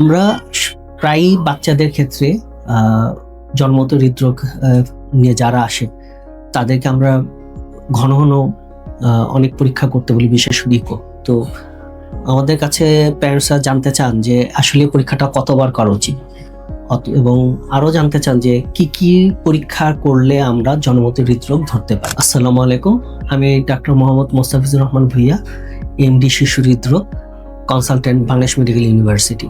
আমরা প্রায়ই বাচ্চাদের ক্ষেত্রে জন্মত হৃদরোগ নিয়ে যারা আসে, তাদেরকে আমরা ঘন ঘন অনেক পরীক্ষা করতে বলি, বিশেষ ইকো তো আমাদের কাছে প্যারেন্টসরা জানতে চান যে, আসলে পরীক্ষাটা কতবার করা উচিত? এবং আরও জানতে চান যে, কি কি পরীক্ষা করলে আমরা জন্মত হৃদরোগ ধরতে পারি? আসসালামু আলাইকুম, আমি ডাক্তার মোহাম্মদ মোস্তাফিজুর রহমান ভুইয়া এমডি শিশু হৃদরোগ কনসালটেন্ট বাংলাদেশ মেডিকেল ইউনিভার্সিটি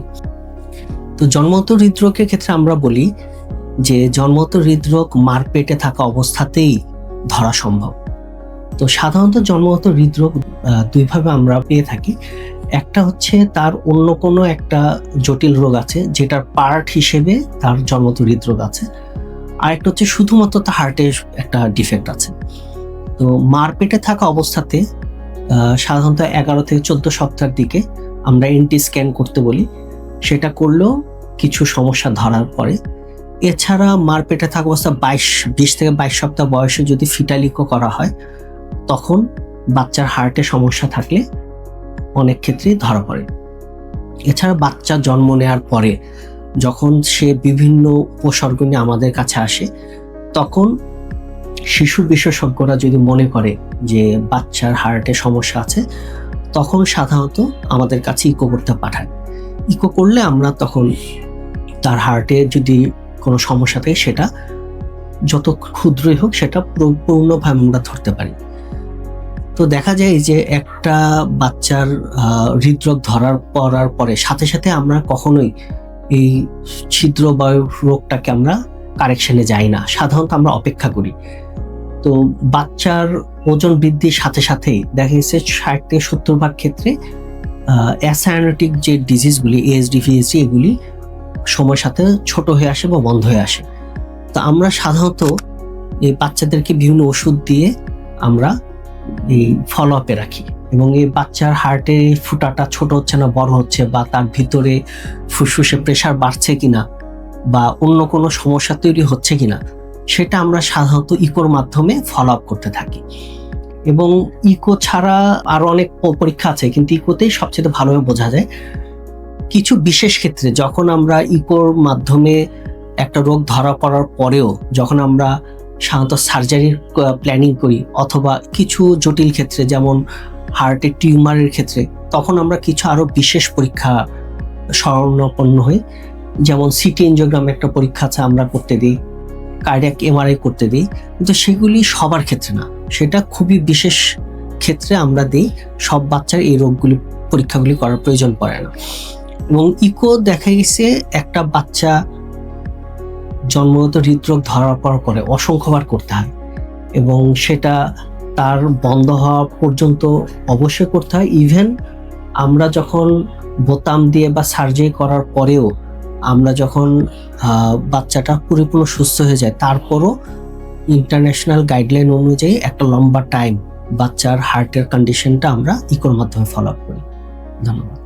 তো জন্মত হৃদরোগের ক্ষেত্রে আমরা বলি যে জন্মত হৃদরোগ মারপেটে থাকা অবস্থাতেই ধরা সম্ভব। তো সাধারণত জন্মগত হৃদরোগ দুইভাবে আমরা পেয়ে থাকি। একটা হচ্ছে তার অন্য কোনো একটা জটিল রোগ আছে যেটার পার্ট হিসেবে তার জন্মত হৃদরোগ আছে। আর একটা হচ্ছে শুধুমাত্র তার হার্টে একটা ডিফেক্ট আছে। তো মারপেটে থাকা অবস্থাতে সাধারণত এগারো থেকে চোদ্দ সপ্তাহের দিকে আমরা এনটি স্ক্যান করতে বলি। সেটা করলেও কিছু সমস্যা ধরার পরে। এছাড়া মারপেটে থাকা অবস্থা বাইশ, বিশ থেকে বাইশ সপ্তাহ বয়সে যদি ফিটালিকো করা হয়, তখন বাচ্চার হার্টে সমস্যা থাকলে অনেক ক্ষেত্রেই ধরা পড়ে। এছাড়া বাচ্চা জন্ম নেওয়ার পরে যখন সে বিভিন্ন উপসর্গ নিয়ে আমাদের কাছে আসে, তখন শিশু বিশেষজ্ঞরা যদি মনে করে যে বাচ্চার হার্টে সমস্যা আছে, তখন সাধারণত আমাদের কাছে ইকো করতে পাঠায়। ইকো করলে আমরা তখন তার হার্টে যদি কোনো সমস্যা থাকে সেটা যত ক্ষুদ্রই হোক সেটা পূর্ণভাবে আমরা ধরতে পারি। তো দেখা যায় যে একটা বাচ্চার হৃদরোগ ধরার পড়ার পরে সাথে সাথে আমরা কখনোই এই ছিদ্র বায়ু রোগটাকে আমরা কারেকশনে যাই না। সাধারণত আমরা অপেক্ষা করি। তো বাচ্চার ওজন বৃদ্ধির সাথে সাথেই দেখা গেছে ষাট থেকে সত্তর ভাগ ক্ষেত্রে অ্যাসায়নেটিক যে ডিজিজগুলি এএসডিভিএসডি এগুলি সময়ের সাথে ছোট হয়ে আসে বা বন্ধ হয়ে আসে। তো আমরা সাধারণত এই বাচ্চাদেরকে বিভিন্ন ওষুধ দিয়ে আমরা এই ফলো আপে রাখি এবং এই বাচ্চার হার্টে ফুটাটা ছোট হচ্ছে না, বড় হচ্ছে বা তার ভিতরে ফুসফুসে প্রেশার বাড়ছে কিনা বা অন্য কোনো সমস্যা তৈরি হচ্ছে কিনা, সেটা আমরা সাধারণত ইকোর মাধ্যমে ফলো আপ করতে থাকি। এবং ইকো ছাড়া আরও অনেক পরীক্ষা আছে, কিন্তু ইকোতেই সবচেয়ে ভালোভাবে বোঝা যায়। কিছু বিশেষ ক্ষেত্রে যখন আমরা ইকোর মাধ্যমে একটা রোগ ধরা পড়ার পরেও যখন আমরা সাধারণত সার্জারির প্ল্যানিং করি অথবা কিছু জটিল ক্ষেত্রে যেমন হার্টের টিউমারের ক্ষেত্রে, তখন আমরা কিছু আরও বিশেষ পরীক্ষা স্মরণাপন্ন হই। যেমন সিটি এনজিওগ্রাম একটা পরীক্ষা আছে আমরা করতে দিই কার্ডিয়াক এমআরআই করতে দিই। কিন্তু সেগুলি সবার ক্ষেত্রে না। সেটা খুবই বিশেষ ক্ষেত্রে আমরা দিই। সব বাচ্চার এই রোগগুলি, পরীক্ষাগুলি করার প্রয়োজন পড়ে না। এবং ইকো দেখা গেছে একটা বাচ্চা জন্মগত হৃদরোগ ধরার পর পরে অসংখ্যবার করতে হয়। এবং সেটা তার বন্ধ হওয়া পর্যন্ত অবশ্যই করতে হয়। ইভেন আমরা যখন বোতাম দিয়ে বা সার্জারি করার পরেও আমরা যখন বাচ্চাটা পুরোপুরি সুস্থ হয়ে যায়, তারপরও ইন্টারন্যাশনাল গাইডলাইন অনুযায়ী একটা লম্বা টাইম বাচ্চার হার্টের কন্ডিশনটা আমরা ইকোর মাধ্যমে ফলো আপ করি। ধন্যবাদ।